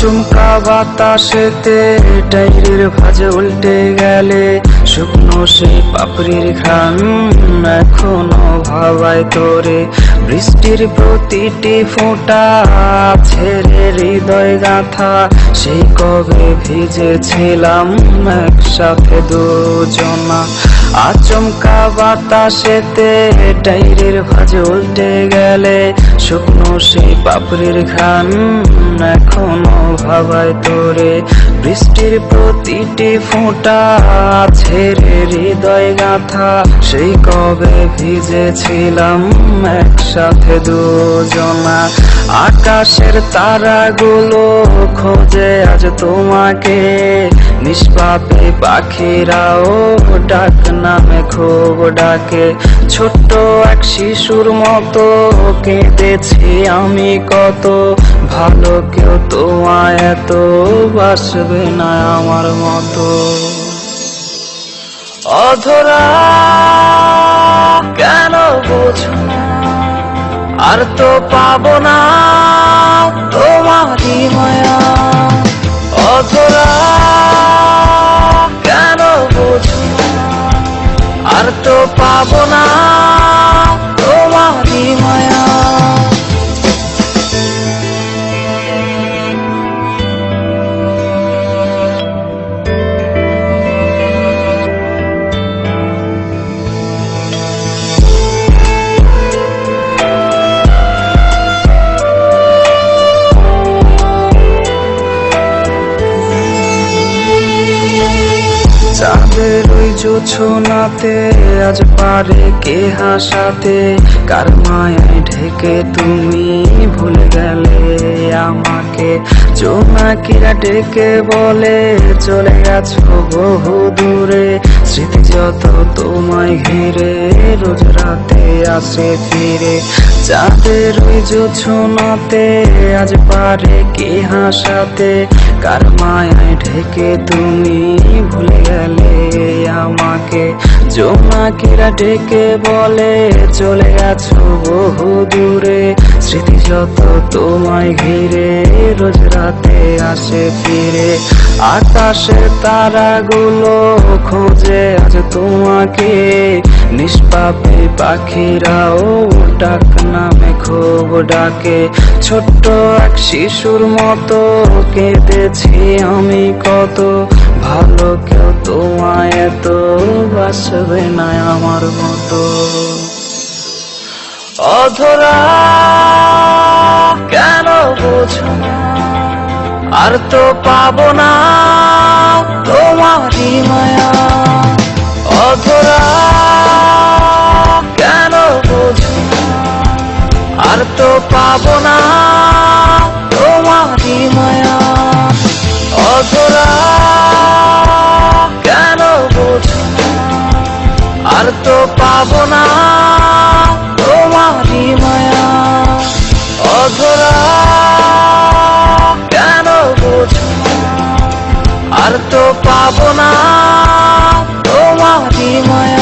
আচমকা বাতাসেতে ডাইরের ভাজে উল্টে গেলে শুকনো সেই পাপড়ির ঘ্রাণ এখনও ভাবায় তোরে। বৃষ্টির প্রতিটি ফোঁটা ছেড়ে হৃদয় গাথা, সেই কবে ভিজেছিলাম একসাথে দুজনা। আচমকা বাতাসেতে ডাইরের ভাজে উল্টে গেলে শুকনো সেই পাপড়ির ঘ্রাণ এখনও ভাবায় তোরে। বৃষ্টির প্রতিটি ফোঁটা ছেড়ে হৃদয় গাথা, সেই কবে ভিজেছিলাম একসাথে দুজনা। আকাশের তারাগুলো খোঁজে আজ তোমাকে নিষ্পাপে পাখিরাও ডাক নামে খুব ডাকে। ছোট্ট এক শিশুর মতো কেঁদেছি আমি কত। ভালো কেউ তোমায় এত বাসবে না আমার মতো। অধরা কেন বোঝো আর তো পাবো না তোমারই মায়া। চাঁদের ওই জোছনাতে আজ পারে কে হাসাতে? কার মায়ায় ঢেকে তুমি ভুলে গেলে? আমাকে জোনাকিরা ডেকে বলে, চলে গেছো বহু দূরে। স্মৃতি যত তোমায় ঘিরে, রোজ রাতে আসে ফিরে। চাঁদের ওই জোছনাতে, আজ পারে কে হাসাতে? কার মায়ায় ঢেকে তুমি ভুলে গেলে আমাকে? জোনাকিরা ডেকে বলে, চলে গেছো বহু দূরে, স্মৃতি যত তোমায় ঘিরে, রোজ রাতে আসে ফিরে। আকাশের তারাগুলো খোঁজে আজ তোমাকে, নিষ্পাপে পাখিরাও ডাক নামে খুব ডাকে। ছোট্ট এক শিশুর মতো কেঁদেছি আমি কত, ভালো কেউ তোমায় এত বাসবে না আমার মতো। অধরা। কেন বোঝো আর তো পাবো না তোমারই মায়া। অধরা। কেন বোঝো আর তো পাবো না তোমারই মায়া। অধরা। কেন বোঝো আর তো পাবো না আর তো পাবো না। তোমার মায়া